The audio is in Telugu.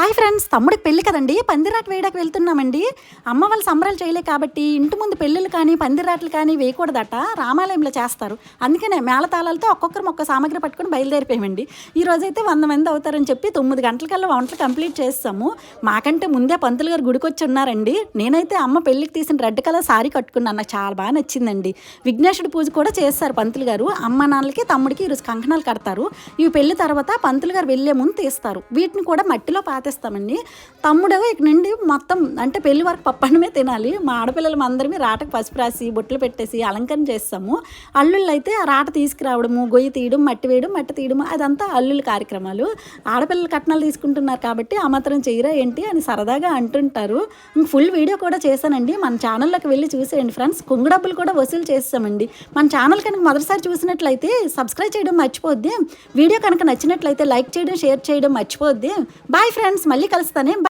హాయ్ ఫ్రెండ్స్ తమ్ముడికి పెళ్ళి కదండి? పందిరాట వేయడానికి వెళ్తున్నామండి. అమ్మ వాళ్ళు సంబరాలు చేయలే కాబట్టి ఇంటి ముందు పెళ్ళిళ్ళు కానీ పందిరాట్లు కానీ వేయకూడదట. రామాలయంలో చేస్తారు. అందుకనే మేళతాళాలతో ఒక్కొక్కరు ఒక్క సామాగ్రి పట్టుకొని బయలుదేరిపోయామండి. ఈ రోజైతే వంద మంది అవుతారని చెప్పి తొమ్మిది గంటలకల్లా వంటలు కంప్లీట్ చేస్తాము. మాకంటే ముందే పంతులు గారు గుడికి వచ్చి ఉన్నారండి. నేనైతే అమ్మ పెళ్ళికి తీసిన రెడ్ కలర్ సారీ కట్టుకున్నాను. నాకు చాలా బాగా నచ్చిందండి. విఘ్నేశ్వరుడు పూజ కూడా చేస్తారు పంతులు గారు. అమ్మ నాన్నలకి తమ్ముడికి ఈరోజు కంకణాలు కడతారు. ఇవి పెళ్ళి తర్వాత పంతులు గారు వెళ్ళే ముందు తీస్తారు. వీటిని కూడా మట్టిలో పాతేస్తామండి తమ్ముడు ఇక నుండి మొత్తం అంటే పెళ్ళి వరకు పప్పన్నమే తినాలి. మా ఆడపిల్లలు అందరమే రాటకు పసుపు రాసి బొట్లు పెట్టేసి అలంకరణ చేస్తాము. అల్లుళ్ళు అయితే ఆ రాట తీసుకురావడము గొయ్యి తీయడం మట్టి వేయడం మట్టి తీయడం అదంతా అల్లుళ్ళ కార్యక్రమాలు. ఆడపిల్లల కట్నాలు తీసుకుంటున్నారు కాబట్టి ఆ మాత్రం చేయరా ఏంటి అని సరదాగా అంటుంటారు. ఫుల్ వీడియో కూడా చేశానండి. మన ఛానల్లోకి వెళ్ళి చూసేయండి ఫ్రెండ్స్. కుంగు డబ్బులు కూడా వసూలు చేస్తామండి. మన ఛానల్ కనుక మొదటిసారి చూసినట్లయితే సబ్స్క్రైబ్ చేయడం మర్చిపోద్ది. వీడియో కనుక నచ్చినట్లయితే లైక్ చేయడం షేర్ చేయడం మర్చిపోద్ది. Bye friends. మళ్ళీ కలుస్తానే.